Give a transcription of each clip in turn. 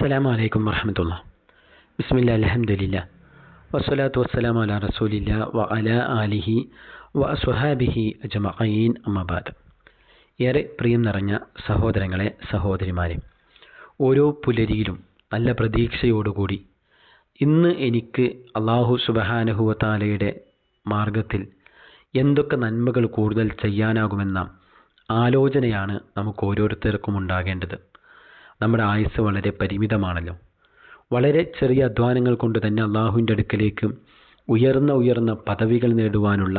അസ്സലാമു അലൈക്കും വറഹമത്തുള്ള ബിസ്മില്ല അലഹമുല്ല വസ്സലാത്തു വസ്സലാം അല റസൂലില്ല വ അല ആലിഹി വ സുഹാബിഹി അജമഈൻ അമ്മബാദ് ഏറെ പ്രിയം നിറഞ്ഞ സഹോദരങ്ങളെ സഹോദരിമാരെ ഓരോ പുലരിയിലും നല്ല പ്രതീക്ഷയോടുകൂടി ഇന്ന് എനിക്ക് അള്ളാഹു സുബഹാനഹുവത്താലയുടെ മാർഗത്തിൽ എന്തൊക്കെ നന്മകൾ കൂടുതൽ ചെയ്യാനാകുമെന്ന ആലോചനയാണ് നമുക്ക് ഓരോരുത്തർക്കും ഉണ്ടാകേണ്ടത്. നമ്മുടെ ആയുസ് വളരെ പരിമിതമാണല്ലോ. വളരെ ചെറിയ അധ്വാനങ്ങൾ കൊണ്ട് തന്നെ അള്ളാഹുവിന്റെ അടുക്കലേക്ക് ഉയർന്ന ഉയർന്ന പദവികൾ നേടുവാനുള്ള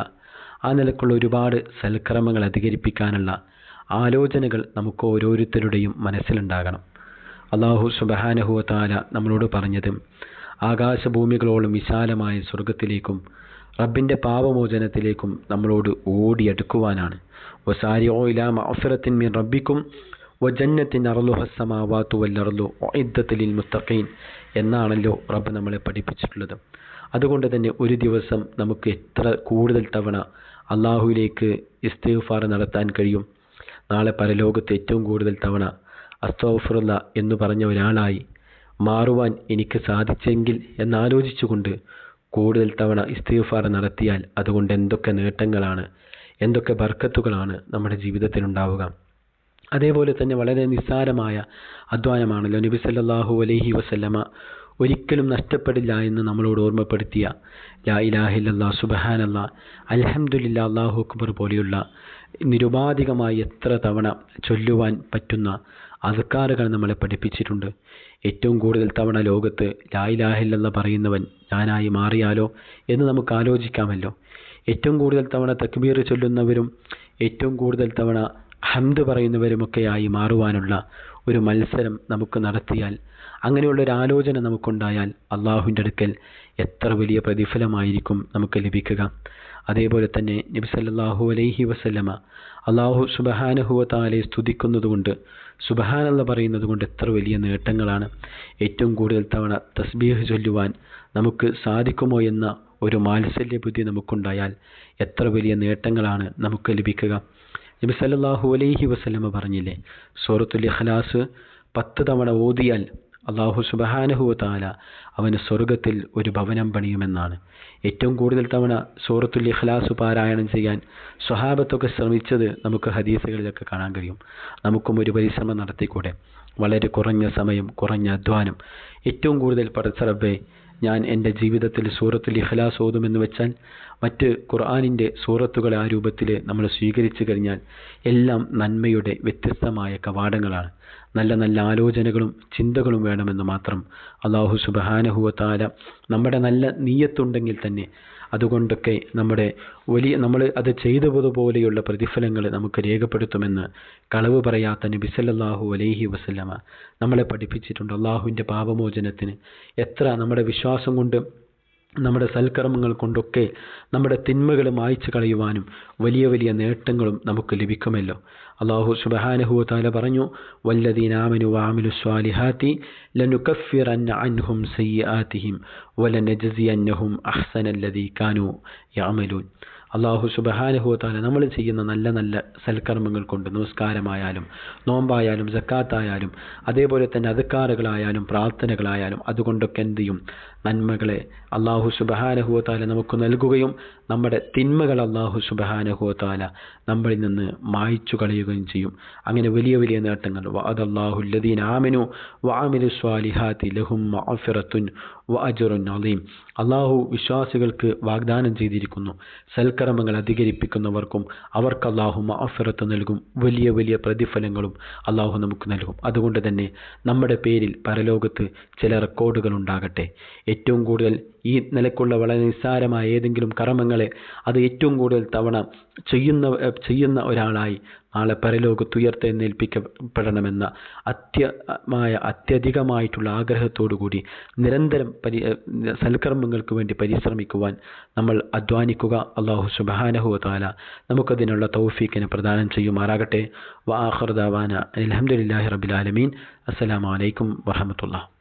ആ നിലക്കുള്ള ഒരുപാട് സൽക്രമങ്ങൾ അധികരിപ്പിക്കാനുള്ള ആലോചനകൾ നമുക്ക് ഓരോരുത്തരുടെയും മനസ്സിലുണ്ടാകണം. അള്ളാഹു സുബഹാനഹുവത്താല നമ്മളോട് പറഞ്ഞത് ആകാശഭൂമികളോളം വിശാലമായ സ്വർഗത്തിലേക്കും റബ്ബിന്റെ പാപമോചനത്തിലേക്കും നമ്മളോട് ഓടിയെടുക്കുവാനാണ്. വസാരിയോ ഇലാ മഅഫിറത്തിൻ മീൻ റബ്ബിക്കും മുത്തഖീൻ എന്നാണല്ലോ റബ്ബ് നമ്മളെ പഠിപ്പിച്ചിട്ടുള്ളത്. അതുകൊണ്ട് തന്നെ ഒരു ദിവസം നമുക്ക് എത്ര കൂടുതൽ തവണ അള്ളാഹുവിലേക്ക് ഇസ്തിഗ്ഫാർ നടത്താൻ കഴിയും? നാളെ പരലോകത്ത് ഏറ്റവും കൂടുതൽ തവണ അസ്തോഫറുള്ള എന്ന് പറഞ്ഞ ഒരാളായി മാറുവാൻ എനിക്ക് സാധിച്ചെങ്കിൽ എന്നാലോചിച്ചുകൊണ്ട് കൂടുതൽ തവണ ഇസ്തിഗ്ഫാർ നടത്തിയാൽ അതുകൊണ്ട് എന്തൊക്കെ നേട്ടങ്ങളാണ് എന്തൊക്കെ ബർക്കത്തുകളാണ് നമ്മുടെ ജീവിതത്തിൽ ഉണ്ടാവുക അതേപോലെ തന്നെ വളരെ നിസ്സാരമായ അധ്വാനമാണല്ലോ. നബി സല്ലല്ലാഹു അലൈഹി വസല്ലമ ഒരിക്കലും നഷ്ടപ്പെടില്ല എന്ന് നമ്മളോട് ഓർമ്മപ്പെടുത്തിയ ലാ ഇലാഹില്ലാ സുബഹാനല്ല അലഹമുല്ല അള്ളാഹു അക്ബർ പോലെയുള്ള നിരുപാധികമായി എത്ര തവണ ചൊല്ലുവാൻ പറ്റുന്ന അസക്കാറുകൾ നമ്മളെ പഠിപ്പിച്ചിട്ടുണ്ട്. ഏറ്റവും കൂടുതൽ തവണ ലോകത്ത് ലാ ഇലാഹില്ല പറയുന്നവൻ ഞാനായി മാറിയാലോ എന്ന് നമുക്ക് ആലോചിക്കാമല്ലോ. ഏറ്റവും കൂടുതൽ തവണ തക്ബീർ ചൊല്ലുന്നവരും ഏറ്റവും കൂടുതൽ തവണ ഹംദ് പറയുന്നവരുമൊക്കെയായി മാറുവാനുള്ള ഒരു മത്സരം നമുക്ക് നടത്തിയാൽ അങ്ങനെയുള്ള ഒരു ആലോചന നമുക്കുണ്ടായാൽ അള്ളാഹുവിന്റെ അടുക്കൽ എത്ര വലിയ പ്രതിഫലമായിരിക്കും നമുക്ക് ലഭിക്കുക. അതേപോലെ തന്നെ നബി സല്ലല്ലാഹു അലൈഹി വസല്ലമ അള്ളാഹു സുബഹാനഹുവത്താലെ സ്തുതിക്കുന്നതുകൊണ്ട് സുബഹാനല്ല പറയുന്നത് കൊണ്ട് എത്ര വലിയ നേട്ടങ്ങളാണ്. ഏറ്റവും കൂടുതൽ തവണ തസ്ബീഹ് ചൊല്ലുവാൻ നമുക്ക് സാധിക്കുമോ എന്ന ഒരു മാത്സല്യ ബുദ്ധി നമുക്കുണ്ടായാൽ എത്ര വലിയ നേട്ടങ്ങളാണ് നമുക്ക് ലഭിക്കുക. നബി സല്ലാഹു അലൈഹി വസ്ലമ പറഞ്ഞില്ലേ സൂറത്തുൽ ഇഖ്ലാസ് പത്ത് തവണ ഓതിയാൽ അള്ളാഹു സുബഹാനഹു താല അവന് സ്വർഗത്തിൽ ഒരു ഭവനം പണിയുമെന്നാണ്. ഏറ്റവും കൂടുതൽ തവണ സൂറത്തുൽ ഇഖ്ലാസ് പാരായണം ചെയ്യാൻ സ്വഹാബത്തൊക്കെ ശ്രമിച്ചത് നമുക്ക് ഹദീസുകളിലൊക്കെ കാണാൻ കഴിയും. നമുക്കും ഒരു പരിശ്രമം നടത്തിക്കൂടെ? വളരെ കുറഞ്ഞ സമയം കുറഞ്ഞ അധ്വാനം. ഏറ്റവും കൂടുതൽ പടച്ചറബെ ഞാൻ എന്റെ ജീവിതത്തിൽ സൂറത്തുൽ ഇഖ്ലാസ് ഓതുമെന്ന് വെച്ചാൽ മറ്റ് ഖുർആാനിന്റെ സൂറത്തുകളെ ആ രൂപത്തിൽ നമ്മൾ സ്വീകരിച്ചു കഴിഞ്ഞാൽ എല്ലാം നന്മയുടെ വ്യത്യസ്തമായ കവാടങ്ങളാണ്. നല്ല നല്ല ആലോചനകളും ചിന്തകളും വേണമെന്ന് മാത്രം അള്ളാഹു സുബഹാനഹുവ താല നമ്മുടെ നല്ല നീയത്തുണ്ടെങ്കിൽ തന്നെ അതുകൊണ്ടൊക്കെ നമ്മുടെ വലിയ നമ്മൾ അത് ചെയ്തതുപോലെയുള്ള പ്രതിഫലങ്ങൾ നമുക്ക് രേഖപ്പെടുത്തുമെന്ന് കളവ് പറയാത്ത നബി സല്ലല്ലാഹു അലൈഹി വസല്ലമ നമ്മളെ പഠിപ്പിച്ചിട്ടുണ്ട്. അള്ളാഹുവിന്റെ പാപമോചനത്തിന് എത്ര നമ്മുടെ വിശ്വാസം കൊണ്ട് നമ്മുടെ സൽക്കർമ്മങ്ങൾ കൊണ്ടൊക്കെ നമ്മുടെ തിന്മകൾ മായ്ച്ചു കളയുവാനും വലിയ വലിയ നേട്ടങ്ങളും നമുക്ക് ലഭിക്കുമല്ലോ. അള്ളാഹു സുബഹാനഹു താല പറഞ്ഞു വല്ലദീനാമനു വാമിലു സ്വാലിഹാത്തി ലനുകഫിറന്ന അൻഹും സയ്യാത്തിഹിം വലനജസിയന്നഹും അഹ്സനല്ലദീ കാനു യാമലൂൻ അള്ളാഹു സുബഹാനുഹുത്താല നമ്മൾ ചെയ്യുന്ന നല്ല നല്ല സൽക്കർമ്മങ്ങൾ കൊണ്ട് നമസ്കാരമായാലും നോമ്പായാലും ജക്കാത്തായാലും അതേപോലെ തന്നെ അതുക്കാറുകളായാലും പ്രാർത്ഥനകളായാലും അതുകൊണ്ടൊക്കെ എന്ത് ചെയ്യും? നന്മകളെ അള്ളാഹു സുബഹാനഹുവത്താല നമുക്ക് നൽകുകയും നമ്മുടെ തിന്മകൾ അള്ളാഹു സുബഹാനഹുവത്താല നമ്മളിൽ നിന്ന് മായ്ച്ചു കളയുകയും ചെയ്യും. അങ്ങനെ വലിയ വലിയ നേട്ടങ്ങൾ. അതല്ലാഹുല്ലദീൻ ആമിനു വാമിനു സ്വാലിഹാത്തി ലഹും അഫിറത്തുൻ വ അജുറുൻ അലീം അള്ളാഹു വിശ്വാസികൾക്ക് വാഗ്ദാനം ചെയ്തിരിക്കുന്നു. സൽക്കർമ്മങ്ങൾ അധികരിപ്പിക്കുന്നവർക്കും അവർക്ക് അള്ളാഹു അഫിറത്ത് നൽകും. വലിയ വലിയ പ്രതിഫലങ്ങളും അള്ളാഹു നമുക്ക് നൽകും. അതുകൊണ്ട് തന്നെ നമ്മുടെ പേരിൽ പരലോകത്ത് ചില റെക്കോർഡുകൾ ഉണ്ടാകട്ടെ. ഏറ്റവും കൂടുതൽ ഈ നിലക്കുള്ള വളരെ നിസ്സാരമായ ഏതെങ്കിലും കർമ്മങ്ങളെ അത് ഏറ്റവും കൂടുതൽ തവണ ചെയ്യുന്ന ചെയ്യുന്ന ഒരാളായി നാളെ പരലോകത്ത് ഉയർത്തെഴുന്നേൽപ്പിക്കപ്പെടണമെന്ന അത്യമായ അത്യധികമായിട്ടുള്ള ആഗ്രഹത്തോടു കൂടി നിരന്തരം പരി സൽക്കർമ്മങ്ങൾക്ക് വേണ്ടി പരിശ്രമിക്കുവാൻ നമ്മൾ അധ്വാനിക്കുക. അള്ളാഹു സുബാനഹുവല നമുക്കതിനുള്ള തൗഫീക്കിനെ പ്രദാനം ചെയ്യുമാറാകട്ടെ. വാഹർദാവാന അലഹമുല്ലാഹി റബിലാലമീൻ അസ്സലാമലൈക്കും വറഹമത്തുള്ള